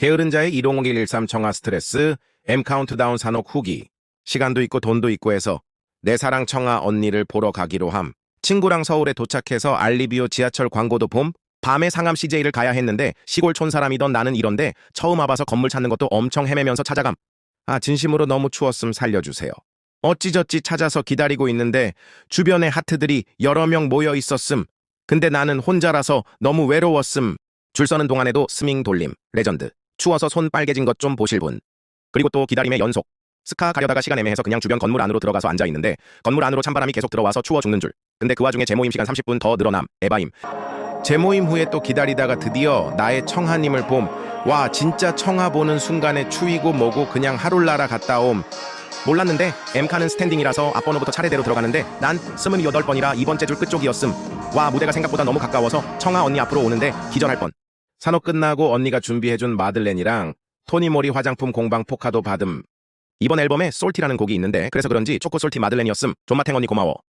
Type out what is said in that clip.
게으른 자의 15013 청아 스트레스, M 카운트다운 산옥 후기. 시간도 있고 돈도 있고 해서 내 사랑 청아 언니를 보러 가기로 함. 친구랑 서울에 도착해서 알리비오 지하철 광고도 봄. 밤에 상암 CJ를 가야 했는데 시골촌 사람이던 나는 이런데 처음 와봐서 건물 찾는 것도 엄청 헤매면서 찾아감. 아 진심으로 너무 추웠음 살려주세요. 어찌저찌 찾아서 기다리고 있는데 주변에 하트들이 여러 명 모여 있었음. 근데 나는 혼자라서 너무 외로웠음. 줄 서는 동안에도 스밍 돌림. 레전드. 추워서 손 빨개진 것 좀 보실 분. 그리고 또 기다림의 연속. 스카 가려다가 시간 애매해서 그냥 주변 건물 안으로 들어가서 앉아 있는데 건물 안으로 찬바람이 계속 들어와서 추워 죽는 줄. 근데 그 와중에 재모임 시간 30분 더 늘어남. 에바임. 재모임 후에 또 기다리다가 드디어 나의 청하님을 봄. 와 진짜 청하 보는 순간에 추위고 뭐고 그냥 하룰나라 갔다 옴. 몰랐는데 M카는 스탠딩이라서 앞번호부터 차례대로 들어가는데 난 28번이라 이번째 줄 끝쪽이었음. 와 무대가 생각보다 너무 가까워서 청아 언니 앞으로 오는데 기절할 뻔. 산업 끝나고 언니가 준비해준 마들렌이랑 토니모리 화장품 공방 포카도 받음. 이번 앨범에 솔티라는 곡이 있는데 그래서 그런지 초코 솔티 마들렌이었음. 존마탱 언니 고마워.